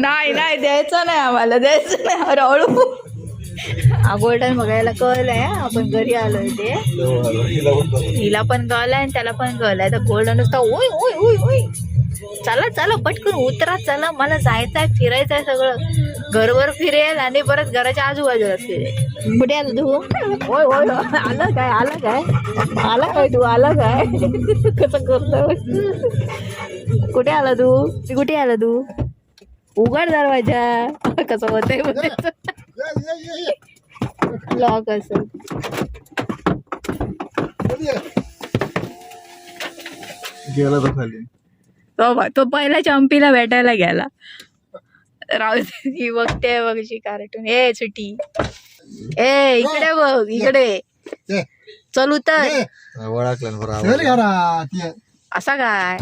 नाही नाही द्यायचं नाही आम्हाला द्यायचं नाही हा गोल्डन बघायला कळलंय हा, आपण घरी आलोय ते. हिला पण कळलंय. आणि त्याला पण कळलंय. तर गोल्डन नुसता ओय ओय ओय ओय. चला चला पटकन उतरा चला मला जायचं आहे फिरायचं आहे सगळं. घरभर फिरेल आणि परत घराच्या आजूबाजूला फिरेल. कुठे आलं तू? होय होय. आलं काय आलं काय? आला काय तू? आला काय? कसं करतो कुठे आला तू? कुठे आला तू? उघड दरवाजा. कसं होतंय लॉक असेल. गेला तो खाली. तो तो पहिला चंपीला भेटायला गेला. राहू दे, ही बघते बघशी कार्टून ए सुटी ए इकडे बघ इकडे. चल उतर. ओळखलं असा काय?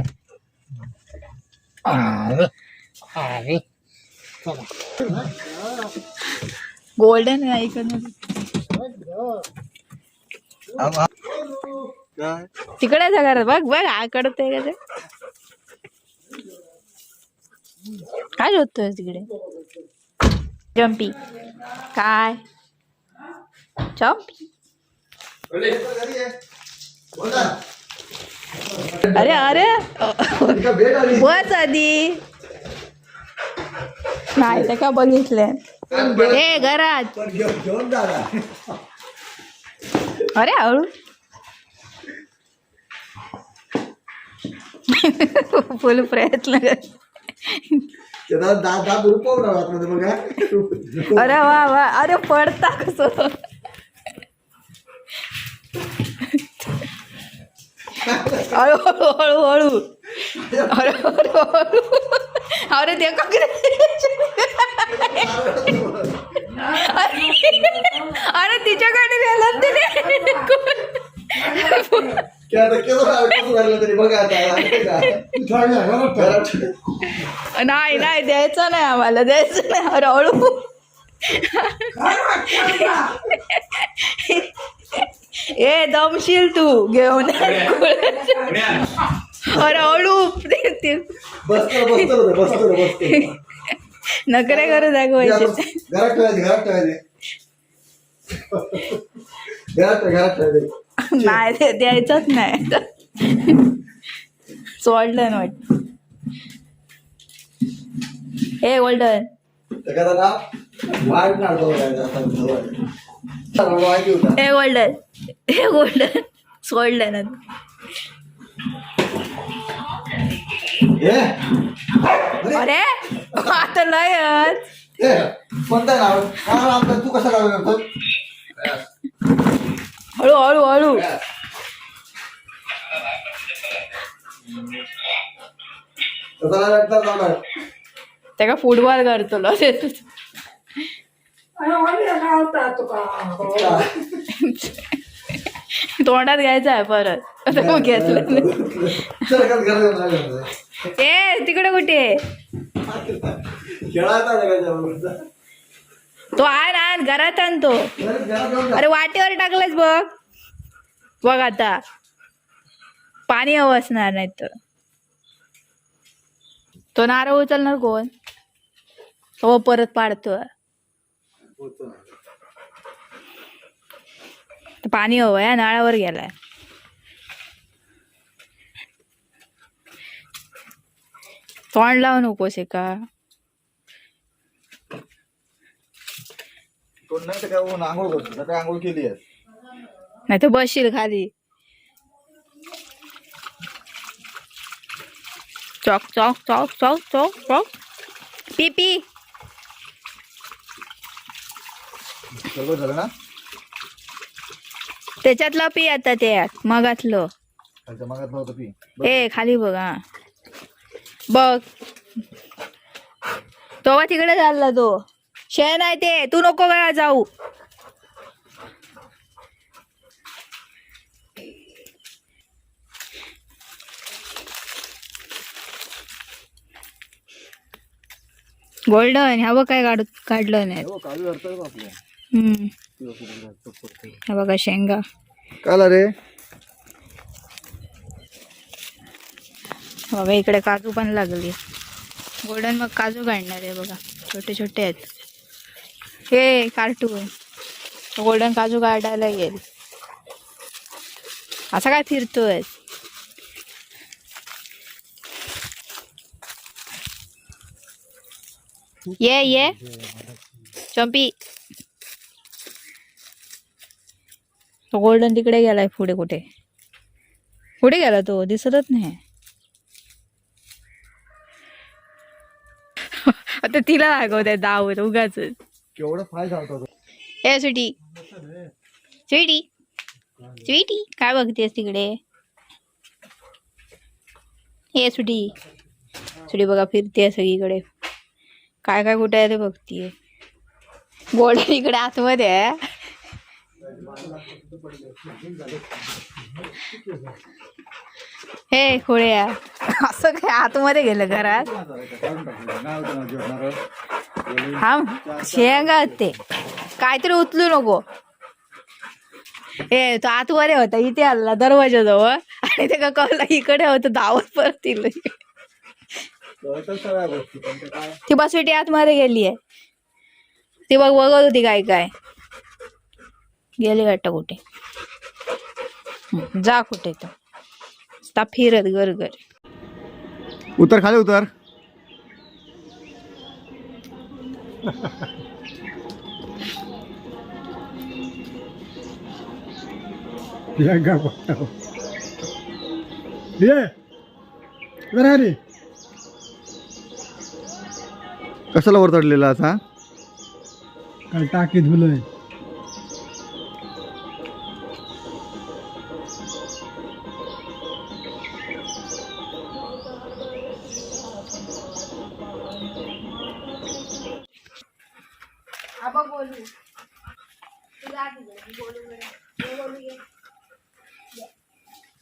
गोल्डन आहे तिकडे घरात. बघ बघ आकडते का ते? काय शोधतोय तिकडे? जम्पी काय? जम्पी अरे अरे. बस आधी. नाही ते का बघितले? ए घरात. अरे हळू. फुल प्रयत्न कर. दात दात रुपवला आतमध्ये बघा. अरे वा वा. अरे पडता कसं? हळू हळू हळू हळू अरे अरे हळू अरे ते का अरे तिच्याकडे गेलं तिने बघा नाही नाही द्यायचं नाही आम्हाला द्यायचं नाही अरे हळू ए दमशील तू घेऊन बसतो नकरे करू दाखवायचे. घरात ठेवायचे घरात ठेवायचे. घरात ठेव, घरात ठेवायचे. नाही द्यायचंच नाही. सोडलं वाट का? ए गोल्डन ए गोल्डन सोडलं ना ए, अरे आता लयच ए, कोणता नाव काय आपलं तू कसं नाव करतो हळू हळू हळू तसं वाटतं त्याका फुटबॉल करतो तोंडात घ्यायचं आहे परत. घेतलं ए तिकडे कुठे? तो आण आण घरात घेऊन जा. अरे वाटेवर टाकलाच बघ. बघ आता. पाणी हवं असणार नाही तर तो नारळ उचलणार कोण? तो परत पाडतो. पाणी हवं या नाळावर गेलाय. तोंड लावू नकोस का कोण नाही तर आंघोळ केली नाही तर बसशील खाली. चौक चौक चौक चौक चौक चौक पी पी सगळं झालं ना? त्याच्यातलं पी आता ते मगातलं. खालच्या मागात नव्हतं पी ए खाली बघ हा. बघ. तो तिकडे चालला तो? शेण आहे ते. तू नको वेळा जाऊ. गोल्डन ह्या बघ काय काढ काढलं नाही. हो हम्म. ह्या बघा शेंगा. काला रे? बाबा इकडे काजू पण लागली. गोल्डन मग काजू काढणार आहे बघा. छोटे छोटे आहेत. हे कार्टून. गोल्डन काजू काढायला येईल. असं काय फिरतोय ये ये चंपी तो गोल्डन तिकडे गेलाय पुढे कुठे? कुठे गेला तो दिसतच नाही. आता तिला लागवत आहे दावत उगाच. केवढं फ़ायदा होता तो. ए स्वीटी. स्वीटी. स्वीटी काय बघतेस तिकडे? ए स्वीटी. स्वीटी बघा फिरते सगळीकडे. काय काय कुठे आहे ते बघतीये. बोल इकडे आतमध्ये. आहे हे खोळ्या. असं काय आतमध्ये गेलं घरात? हा शेंगा ते. काहीतरी उचलू नको. ए तो आतमध्ये होता इथे आला दरवाजाजवळ. आणि ते का कळला इकडे होतं धावत परत इले. सगळ्या गोष्टी पण ते काय ती बसविटी आतमध्ये गेली आहे. ती बघ बघत होती काय काय. गेली वाटतं कुठे. हं, जा कुठे तर. फिरत घर घर. उतर खाली उतर. ये कशाला वर चढलेला असा? काल टाकी धुलोय बोलू.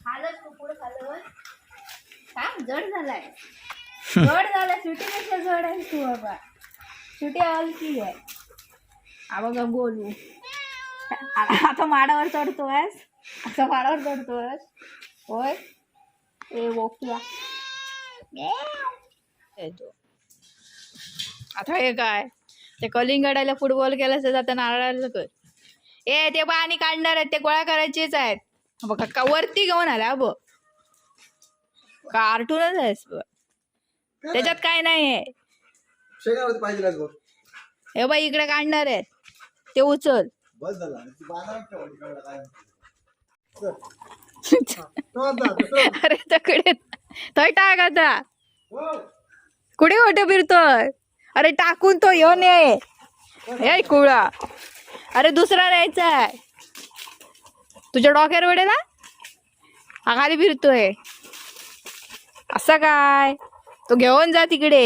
खालच तू पुढे खालच काय जड झालाय. जड झालाय सुटी पेक्षा जड तू बाबा? सुटी हलकी आहे. हा बघा बोलू आता माडावर चढतोयस. आता माडावर चढतोयस. होय? ए बोकया आता हे काय? ते कलिंगडाला फुटबॉल केल्याचं आता नारळाला कर. ए ते पाणी काढणार आहेत ते गोळा करायचेच आहेत. बघा का वरती घेऊन आल्या बघ. कार्टूनच आहेस बघ. त्याच्यात काय नाही आहे पाहिजे हे बाई इकडे काढणार आहेत. ते उचल. बस झाला. ती बाजारात ठेवा, तिकडं काय चल. चल जा, दुसरं. अरे तकडे थंय टाक आता. हो. कुठे कुठे फिरतोय? अरे टाकून तो येऊन ये. कुळा. अरे दुसरा न्यायचा आहे. तुझ्या डोक्यावर वडेला हा खाली फिरतोय. असं काय? तो घेऊन जा तिकडे.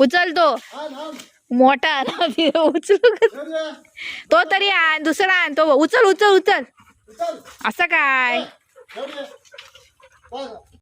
उचल तो. मोठा उचलू तो तरी आण दुसरा आण तो उचल उचल उचल. असं काय?